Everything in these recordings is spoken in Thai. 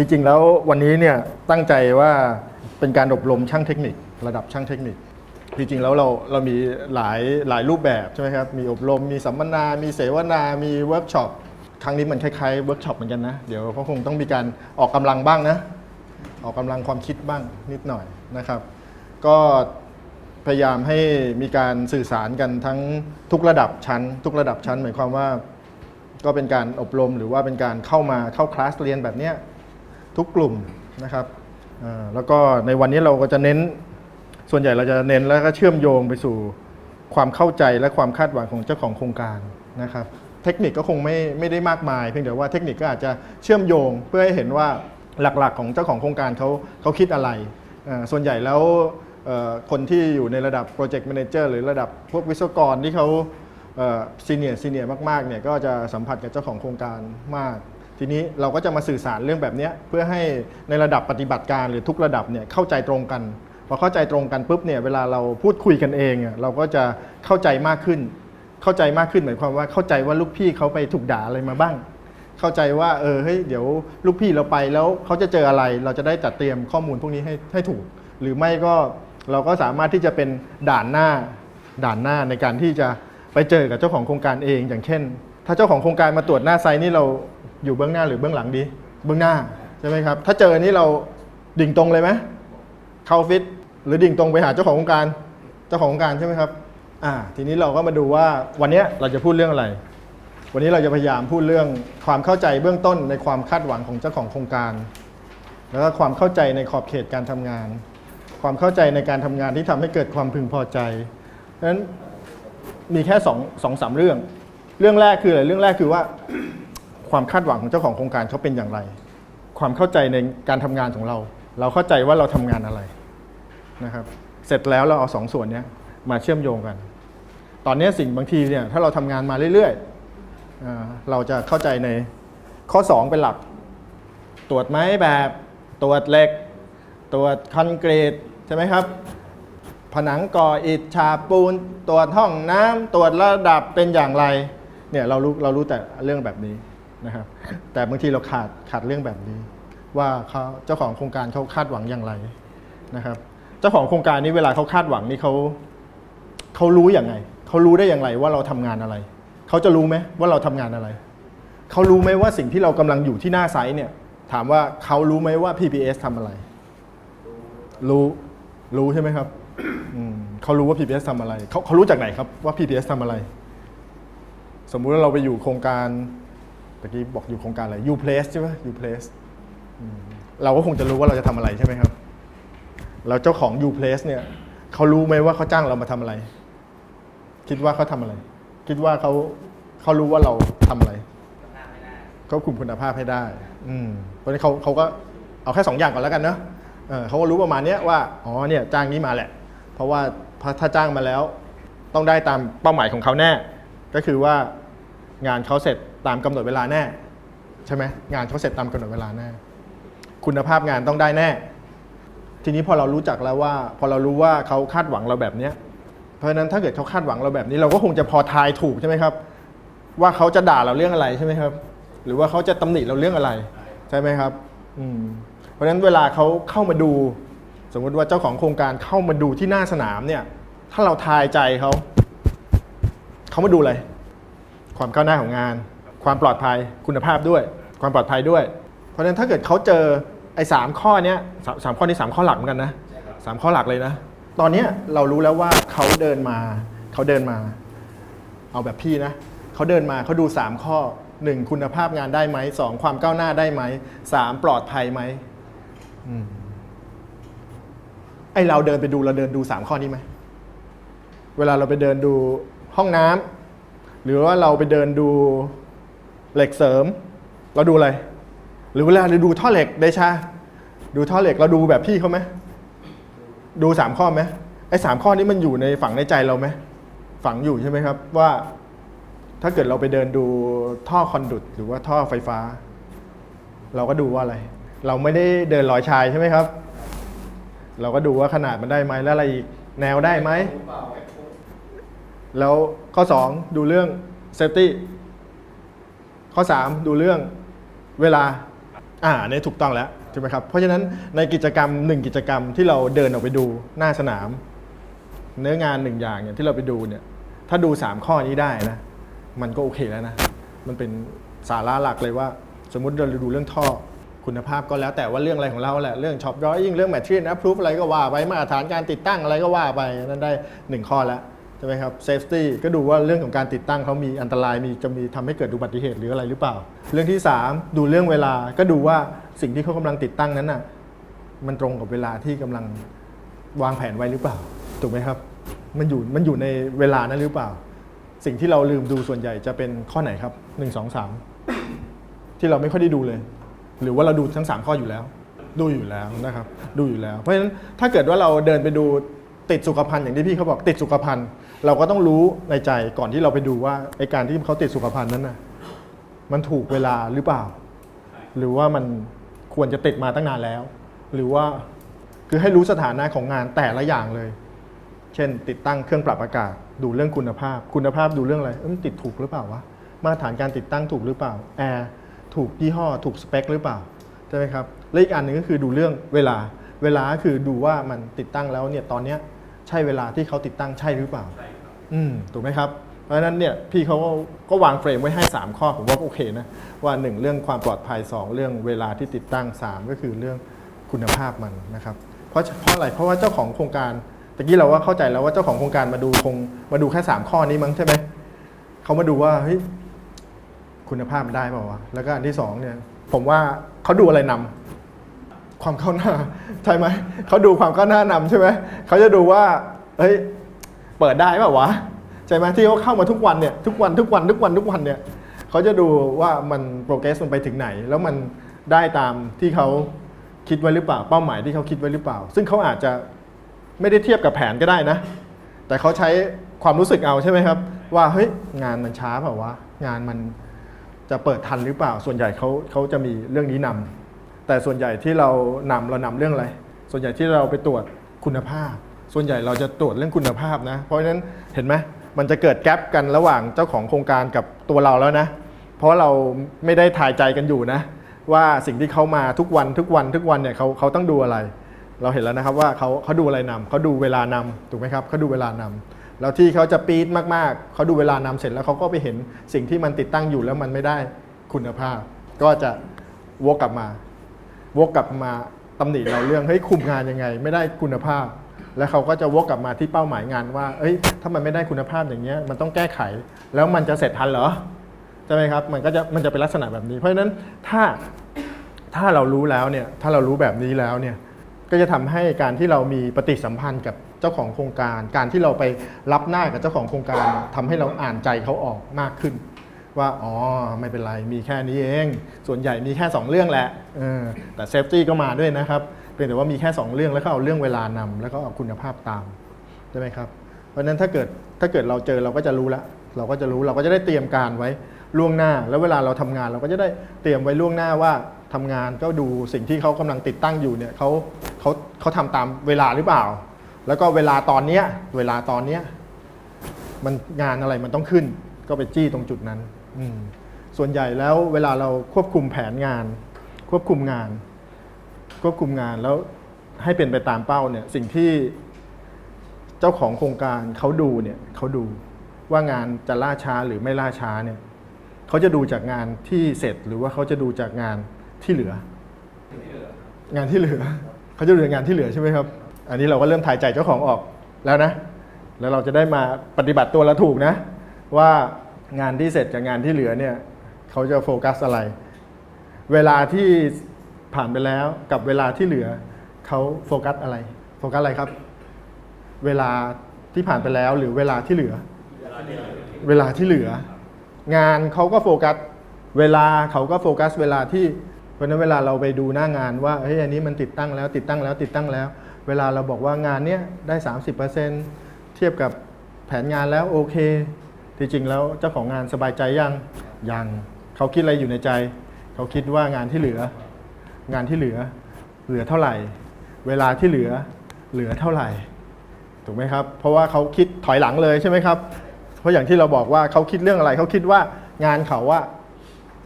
จริงๆ แล้ววันนี้เนี่ยตั้งใจว่าเป็นการอบรมช่างเทคนิค ระดับช่างเทคนิค จริงๆ แล้วเราเรามีหลายหลายรูปแบบใช่ไหมครับ มีอบรม มีสัมมนา มีเสวนา มีเวิร์กช็อป ครั้งนี้มันคล้ายๆเวิร์กช็อปเหมือนกันนะ เดี๋ยวเขาคงต้องมีการออกกำลังบ้างนะ ออกกำลังความคิดบ้างนิดหน่อยนะครับ ก็พยายามให้มีการสื่อสารกันทั้งทุกระดับชั้น ทุกระดับชั้นหมายความว่า ก็เป็นการอบรมหรือว่าเป็นการเข้ามาเข้าคลาสเรียนแบบเนี้ย ทุกกลุ่มนะครับอ่าแล้วก็ในวันนี้เราก็จะเน้นส่วนใหญ่เราจะเน้นแล้วก็เชื่อมโยงไปสู่ความเข้าใจและความคาดหวังของเจ้าของโครงการนะครับ เทคนิคก็คงไม่ไม่ได้มากมาย เพียงแต่ว่าเทคนิคก็อาจจะเชื่อมโยงเพื่อให้เห็นว่าหลักๆ ของเจ้าของโครงการเขาเขาคิดอะไรอ่าส่วนใหญ่แล้วคนที่อยู่ในระดับโปรเจกต์แมเนเจอร์หรือระดับพวกวิศวกรที่เขาซีเนียร์ซีเนียร์มากๆเนี่ยก็จะสัมผัสกับเจ้าของโครงการมาก ทีนี้เราก็จะมาสื่อสารเรื่องแบบนี้เพื่อให้ในระดับปฏิบัติการหรือทุกระดับเนี่ยเข้าใจตรงกันพอเข้าใจตรงกันปุ๊บเนี่ยเวลาเราพูดคุยกันเองเราก็จะเข้าใจมากขึ้น เข้าใจมากขึ้นหมายความว่าเข้าใจว่าลูกพี่เขาไปถูกด่าอะไรมาบ้าง เข้าใจว่าเออเฮ้ยเดี๋ยวลูกพี่เราไปแล้วเขาจะเจออะไร เราจะได้จัดเตรียมข้อมูลพวกนี้ให้ให้ถูก หรือไม่ก็เราก็สามารถที่จะเป็นด่านหน้าด่านหน้าในการที่จะไปเจอกับเจ้าของโครงการเอง อย่างเช่น ถ้าเจ้าของโครงการมาตรวจหน้าไซต์นี่เรา อยู่เบื้องหน้าหรือเบื้องหลังดี เบื้องหน้าใช่ไหมครับ ถ้าเจอนี่เราดิ่งตรงเลยไหมเข้าฟิตหรือดิ่งตรงไปหาเจ้าของโครงการ เจ้าของโครงการใช่ไหมครับ อ่า ทีนี้เราก็มาดูว่าวันนี้เราจะพูดเรื่องอะไร วันนี้เราจะพยายามพูดเรื่องความเข้าใจเบื้องต้นในความคาดหวังของเจ้าของโครงการ แล้วก็ความเข้าใจในขอบเขตการทำงาน ความเข้าใจในการทำงานที่ทำให้เกิดความพึงพอใจเพราะฉะนั้นมีแค่สองสองสามเรื่อง เรื่องแรกคืออะไร เรื่องแรกคือว่า ความคาดหวังของเจ้าของโครงการเขาเป็นอย่างไร ความเข้าใจในการทำงานของเรา เราเข้าใจว่าเราทำงานอะไรนะครับ เสร็จแล้วเราเอาสองส่วนนี้มาเชื่อมโยงกัน ตอนนี้สิ่งบางทีเนี่ยถ้าเราทำงานมาเรื่อยๆอ่าเราจะเข้าใจในข้อ 2 เป็นหลัก ตรวจไม้แบบตรวจเหล็ก ตรวจคอนกรีตใช่ไหมครับ ผนังก่ออิฐฉาบปูน ตรวจห้องน้ำตรวจระดับเป็นอย่างไรเนี่ยเรารู้เรารู้แต่เรื่องแบบนี้ นะครับแต่บางทีเราขาดขาดเรื่องแบบนี้ ว่าเขาเจ้าของโครงการเขาคาดหวังอย่างไรนะครับ เจ้าของโครงการนี้เวลาเขาคาดหวังนี่เขาเขารู้อย่างไงเขารู้ได้อย่างไรว่าเราทำงานอะไรเขาจะรู้ไหมว่าเราทำงานอะไรเขารู้ไหมว่าสิ่งที่เรากำลังอยู่ที่หน้าไซต์เนี่ยถามว่าเขารู้ไหมว่า PPS ทำอะไร รู้รู้ใช่ไหมครับเขารู้ว่า PPS ทำอะไรเขาเขารู้จากไหนครับว่า PPS ทำอะไร สมมุติว่าเราไปอยู่โครงการ ตะกี้บอกอยู่โครงการอะไร U Place ใช่ไหม U Place อืมเราก็คงจะรู้ว่าเราจะทำอะไรใช่ไหมครับ แล้วเจ้าของ U Place เนี่ยเขารู้ไหมว่าเขาจ้างเรามาทำอะไร คิดว่าเขาทำอะไร คิดว่าเขาเขารู้ว่าเราทำอะไร เขาคุมคุณภาพให้ได้ อืมเพราะฉะนั้นเขาเขาก็เอาแค่สองอย่างก่อนแล้วกันเนอะเออเขาก็รู้ประมาณเนี้ยว่า อ๋อ เนี่ยจ้างนี้มาแหละ เพราะว่าถ้าจ้างมาแล้ว ต้องได้ตามเป้าหมายของเขาแน่ ก็คือว่างานเขาเสร็จ ตามกำหนดเวลาแน่ใช่ไหมงานเขาเสร็จตามกำหนดเวลาแน่คุณภาพงานต้องได้แน่ ทีนี้พอเรารู้จักแล้วว่า พอเรารู้ว่าเขาคาดหวังเราแบบเนี้ยเพราะฉะนั้นถ้าเกิดเขาคาดหวังเราแบบนี้ เราก็คงจะพอทายถูกใช่ไหมครับ ว่าเขาจะด่าเราเรื่องอะไรใช่ไหมครับ หรือว่าเขาจะตำหนิเราเรื่องอะไร ใช่ไหมครับอืมเพราะฉะนั้นเวลาเขาเข้ามาดู สมมุติว่าเจ้าของโครงการเข้ามาดูที่หน้าสนามเนี่ย ถ้าเราทายใจเขาเขามาดูอะไรความก้าวหน้าของงาน ความปลอดภัยคุณภาพด้วย ความปลอดภัยด้วย เพราะฉะนั้นถ้าเกิดเขาเจอไอ้สามข้อเนี้ยสามสามข้อนี้สามข้อหลักเหมือนกันนะสามข้อหลักเลยนะ ตอนเนี้ยเรารู้แล้วว่าเขาเดินมาเขาเดินมา เอาแบบพี่นะเขาเดินมาเขาดู 3 ข้อ 1 คุณภาพงานได้ไหมสองความก้าวหน้าได้ไหมสามปลอดภัยไหมอมไอเราเดินไปดูเราเดินดู 3 ข้อนี้ไหมเวลาเราไปเดินดูห้องน้ำหรือว่าเราไปเดินดู เหล็กเสริม เราดูอะไร หรือเวลาเราดูท่อเหล็กเดชา ดูท่อเหล็กเราดูแบบพี่เขาไหมดูสามข้อไหมไอ้สามข้อนี้มันอยู่ในฝังในใจเราไหมฝังอยู่ใช่ไหมครับ ว่าถ้าเกิดเราไปเดินดูท่อคอนดุดหรือว่าท่อไฟฟ้า เราก็ดูว่าอะไร เราไม่ได้เดินลอยชายใช่ไหมครับ เราก็ดูว่าขนาดมันได้ไหมแล้วอะไรอีกแนวได้ไหมแล้วข้อ 2 ดูเรื่องเซฟตี้ ข้อ 3 ดูเรื่องเวลาอ่าอันนี้ถูกต้องแล้วใช่ไหมครับ เพราะฉะนั้นในกิจกรรมหนึ่งกิจกรรมที่เราเดินออกไปดูหน้าสนาม เนื้องานหนึ่งอย่างเนี่ยที่เราไปดูเนี่ยถ้าดู 3 ข้อนี้ได้นะ มันก็โอเคแล้วนะ มันเป็นสาระหลักเลยว่า สมมุติเราดูเรื่องท่อคุณภาพก็แล้วแต่ว่าเรื่องอะไรของเราแหละ เรื่องช็อปร้อยยิ่งเรื่องแมทเทียนนะพรูฟอะไรก็ว่าไปมาตรฐานการติดตั้งอะไรก็ว่าไปนั่นได้ 1 ข้อแล้ว ใช่ไหมครับเซฟตี้ก็ดูว่าเรื่องของการติดตั้งเขามีอันตรายมีจะมีทำให้เกิดอุบัติเหตุหรืออะไรหรือเปล่า เรื่องที่ 3 ดูเรื่องเวลาก็ดูว่าสิ่งที่เขากำลังติดตั้งนั้นน่ะมันตรงกับเวลาที่กำลังวางแผนไว้หรือเปล่าถูกไหมครับ มันอยู่มันอยู่ในเวลานั้นหรือเปล่า สิ่งที่เราลืมดูส่วนใหญ่จะเป็นข้อไหนครับ 1 2 3 ที่เราไม่ค่อยได้ดูเลย หรือว่าเราดูทั้ง 3 ข้ออยู่แล้ว ดูอยู่แล้วนะครับ ดูอยู่แล้ว เพราะฉะนั้นถ้าเกิดว่าเราเดินไปดู ติดสุขภัณฑ์อย่างที่พี่เขาบอกติดสุขภัณฑ์ เราก็ต้องรู้ในใจก่อนที่เราไปดูว่าไอการที่เขาติดสุขภัณฑ์นั้นน่ะมันถูกเวลาหรือเปล่า หรือว่ามันควรจะติดมาตั้งนานแล้ว หรือว่าคือให้รู้สถานะของงานแต่ละอย่างเลย เช่น ติดตั้งเครื่องปรับอากาศ ดูเรื่องคุณภาพ คุณภาพดูเรื่องอะไรเอ้มันติดถูกหรือเปล่าวะมาตรฐานการติดตั้งถูกหรือเปล่าแอร์ถูกยี่ห้อถูกสเปคหรือเปล่าใช่ไหมครับและอีกอันหนึ่งก็คือดูเรื่องเวลาเวลาคือดูว่ามันติดตั้งแล้วเนี่ยตอนเนี้ย ใช่เวลาที่เขาติดตั้งใช่หรือเปล่า อืมถูกไหมครับ เพราะฉะนั้นเนี่ยพี่เขาก็ก็วางเฟรมไว้ให้ 3 ข้อผมว่าโอเคนะว่า 1 เรื่องความปลอดภัย 2 เรื่องเวลาที่ติดตั้ง 3 ก็คือเรื่องคุณภาพมันนะครับ เพราะเพราะอะไรเพราะว่าเจ้าของโครงการตะกี้เราว่าเข้าใจแล้วว่าเจ้าของโครงการมาดูคงมาดูแค่ 3 ข้อนี้มั้งใช่ไหมเขามาดูว่าเฮ้ยคุณภาพมันได้เปล่าวะแล้วก็อันที่สองเนี่ยผมว่าเขาดูอะไรนำ ความเข้าหน้าใช่ไหมเขาดูความเข้าหน้านำใช่ไหมเขาจะดูว่าเฮ้ยเปิดได้ป่าวะใช่ไหมที่เขาเข้ามาทุกวันเนี่ยทุกวันทุกวันทุกวันทุกวันเนี่ยเขาจะดูว่ามันโปรเกรสมันไปถึงไหน แล้วมันได้ตามที่เขาคิดไว้หรือเปล่า เป้าหมายที่เขาคิดไว้หรือเปล่า ซึ่งเขาอาจจะไม่ได้เทียบกับแผนก็ได้นะ แต่เขาใช้ความรู้สึกเอาใช่ไหมครับ ว่าเฮ้ยงานมันช้าเปล่าวะงานมันจะเปิดทันหรือเปล่า ส่วนใหญ่เขาเขาจะมีเรื่องนี้นำ แต่ส่วนใหญ่ที่เรานำเรานำเรื่องอะไร ส่วนใหญ่ที่เราไปตรวจคุณภาพ ส่วนใหญ่เราจะตรวจเรื่องคุณภาพนะ เพราะฉะนั้นเห็นไหมมันจะเกิดแกลบกันระหว่างเจ้าของโครงการกับตัวเราแล้วนะ เพราะเราไม่ได้ถ่ายใจกันอยู่นะ ว่าสิ่งที่เขามาทุกวันทุกวันทุกวันเนี่ยเขาเขาต้องดูอะไร เราเห็นแล้วนะครับว่าเขาเขาดูอะไรนำเขาดูเวลานำถูกไหมครับเขาดูเวลานำแล้วที่เขาจะปี๊ดมากๆเขาดูเวลานำเสร็จแล้วเขาก็ไปเห็นสิ่งที่มันติดตั้งอยู่แล้วมันไม่ได้คุณภาพ ก็จะวกกลับมา วกกลับมาตำหนิเราเรื่องเฮ้ยคุมงานยังไง ไม่ได้คุณภาพ แล้วเขาก็จะวกกลับมาที่เป้าหมายงานว่า เอ้ย ถ้ามันไม่ได้คุณภาพอย่างเงี้ยมันต้องแก้ไข แล้วมันจะเสร็จทันเหรอใช่ไหมครับมันก็จะมันจะเป็นลักษณะแบบนี้ เพราะฉะนั้นถ้าถ้าเรารู้แล้วเนี่ยถ้าเรารู้แบบนี้แล้วเนี่ยก็จะทำให้การที่เรามีปฏิสัมพันธ์กับเจ้าของโครงการ การที่เราไปรับหน้ากับเจ้าของโครงการทำให้เราอ่านใจเขาออกมากขึ้น ว่าอ๋อไม่เป็นไรมีแค่นี้เอง ส่วนใหญ่มีแค่ 2 เรื่องแหละแต่เซฟตี้ก็มาด้วยนะครับเพียงแต่ว่ามีแค่ 2 เรื่องแล้วก็เอาเรื่องเวลานำแล้วก็เอาคุณภาพตามใช่ไหมครับเพราะฉะนั้นถ้าเกิดถ้าเกิดเราเจอเราก็จะรู้ละเราก็จะรู้เราก็จะได้เตรียมการไว้ล่วงหน้า แล้วเวลาเราทำงานเราก็จะได้เตรียมไว้ล่วงหน้าว่าทำงานก็ดูสิ่งที่เขากำลังติดตั้งอยู่เนี่ยเขาเขาเขาทำตามเวลาหรือเปล่า แล้วก็เวลาตอนเนี้ยเวลาตอนเนี้ยมันงานอะไรมันต้องขึ้นก็ไปจี้ตรงจุดนั้น ส่วนใหญ่แล้วเวลาเราควบคุมแผนงาน ควบคุมงาน ควบคุมงานแล้วให้เป็นไปตามเป้าเนี่ยสิ่งที่เจ้าของโครงการเขาดูเนี่ยเขาดูว่างานจะล่าช้าหรือไม่ล่าช้าเนี่ยเขาจะดูจากงานที่เสร็จหรือว่าเขาจะดูจากงานที่เหลือ งานที่เหลือเขาจะดูจากงานที่เหลือใช่ไหมครับ อันนี้เราก็เริ่มถ่ายใจเจ้าของออกแล้วนะ แล้วเราจะได้มาปฏิบัติตัวเราถูกนะ ว่า งานที่เสร็จกับงานที่เหลือเนี่ยเขาจะโฟกัสอะไร เวลาที่ผ่านไปแล้วกับเวลาที่เหลือเขาโฟกัสอะไร โฟกัสอะไรครับ เวลาที่ผ่านไปแล้วหรือเวลาที่เหลือ เวลาที่เหลือ งานเขาก็โฟกัส เวลาเขาก็โฟกัส เวลาที่เพราะฉะนั้นเวลาเราไปดูหน้างานว่าเฮ้ยอันนี้มันติดตั้งแล้วติดตั้งแล้วติดตั้งแล้ว เวลาเราบอกว่างานเนี้ยได้ 30%เทียบกับแผนงานแล้วโอเค ที่จริงแล้วเจ้าของงานสบายใจยังยังเขาคิดอะไรอยู่ในใจ เขาคิดว่างานที่เหลือ งานที่เหลือ เหลือเท่าไหร่ เวลาที่เหลือเหลือเท่าไหร่ถูกไหมครับ เพราะว่าเขาคิดถอยหลังเลยใช่ไหมครับ เพราะอย่างที่เราบอกว่าเขาคิดเรื่องอะไร เขาคิดว่างานเขาว่า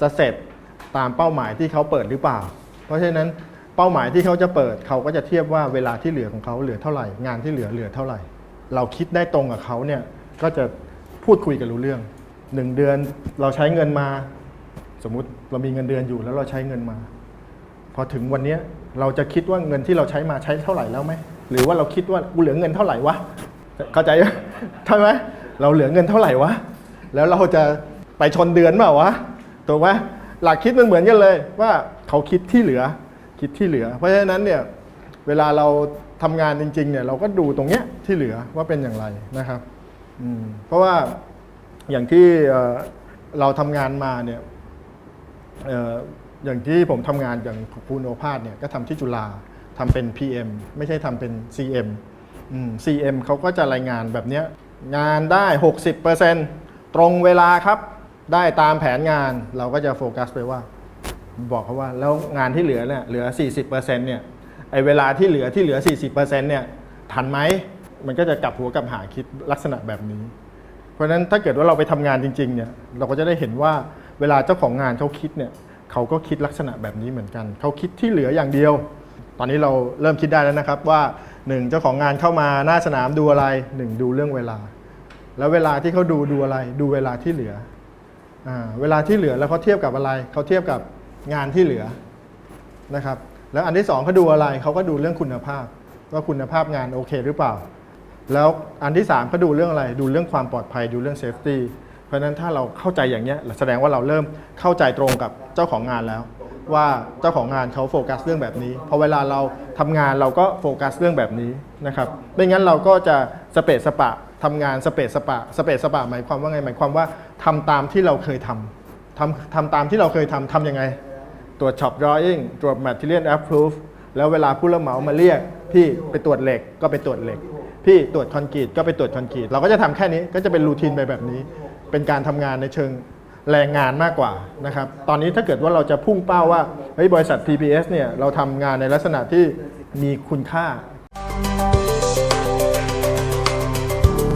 จะเสร็จตามเป้าหมายที่เขาเปิดหรือเปล่า เพราะฉะนั้นเป้าหมายที่เขาจะเปิดเขาก็จะเทียบว่าเวลาที่เหลือของเขาเหลือเท่าไหร่ งานที่เหลือเหลือเท่าไหร่ เราคิดได้ตรงกับเขาเนี่ยก็จะ พูดคุยกันรู้เรื่องหนึ่งเดือนเราใช้เงินมา สมมุติเรามีเงินเดือนอยู่แล้วเราใช้เงินมา พอถึงวันนี้เราจะคิดว่าเงินที่เราใช้มาใช้เท่าไหร่แล้วไหมหรือว่าเราคิดว่ากูเหลือเงินเท่าไหร่วะเข้าใจใช่ไหมเราเหลือเงินเท่าไหร่วะแล้วเราจะไปชนเดือนเปล่าวะถูกไหมหลักคิดมันเหมือนกันเลย ว่าเขาคิดที่เหลือ คิดที่เหลือ เพราะฉะนั้นเนี่ยเวลาเราทำงานจริงๆเนี่ยเราก็ดูตรงเนี้ยที่เหลือว่าเป็นอย่างไรนะครับ อืมเพราะว่าอย่างที่เอ่อเราทำงานมาเนี่ยเอ่ออย่างที่ผมทำงานอย่างภูโอภาสเนี่ยก็ทำที่จุฬาทำเป็น PM ไม่ใช่ทำเป็น CM อืม CM เขาก็จะรายงานแบบเนี้ยงานได้ 60%ตรงเวลาครับได้ตามแผนงานเราก็จะโฟกัสไปว่า บอกเขาว่าแล้วงานที่เหลือเนี่ยเหลือ 40%เนี่ยไอเวลาที่เหลือที่เหลือ 40%เนี่ยทันไหม มันก็จะกลับหัวกลับหางคิดลักษณะแบบนี้ เพราะฉะนั้นถ้าเกิดว่าเราไปทำงานจริง ๆ เนี่ย เราก็จะได้เห็นว่าเวลาเจ้าของงานเขาคิดเนี่ยเขาก็คิดลักษณะแบบนี้เหมือนกัน เขาคิดที่เหลืออย่างเดียว ตอนนี้เราเริ่มคิดได้แล้วนะครับว่าหนึ่งเจ้าของงานเข้ามาหน้าสนามดูอะไรหนึ่งดูเรื่องเวลา แล้วเวลาที่เขาดูดูอะไร ดูเวลาที่เหลืออ่าเวลาที่เหลือแล้วเขาเทียบกับอะไรเขาเทียบกับงานที่เหลือนะครับ แล้วอันที่สองเขาดูอะไรเขาก็ดูเรื่องคุณภาพ ว่าคุณภาพงานโอเคหรือเปล่า แล้วอันที่ 3 ก็ดูเรื่องอะไร ดูเรื่องความปลอดภัยดูเรื่องเซฟตี้เพราะฉะนั้นถ้าเราเข้าใจอย่างเนี้ยแสดงว่าเราเริ่มเข้าใจตรงกับเจ้าของงานแล้ว ว่าเจ้าของงานเขาโฟกัสเรื่องแบบนี้พอเวลาเราทำงานเราก็โฟกัสเรื่องแบบนี้นะครับไม่งั้นเราก็จะสเปซสปะทำงานสเปซสปะสเปซสปะหมายความว่าไงหมายความว่าทำตามที่เราเคยทำทำทำตามที่เราเคยทำทำยังไง ตรวจ shop drawing ตรวจ material approve แล้วเวลาผู้รับเหมามาเรียก พี่ไปตรวจเหล็กก็ไปตรวจเหล็ก พี่ตรวจคอนกรีตก็ไปตรวจคอนกรีตเราก็จะทำแค่นี้ก็จะเป็นรูทีนไปแบบนี้ เป็นการทำงานในเชิงแรงงานมากกว่านะครับตอนนี้ถ้าเกิดว่าเราจะพุ่งเป้าว่าเฮ้ยบริษัท TPS เนี่ยเราทำงานในลักษณะที่มีคุณค่า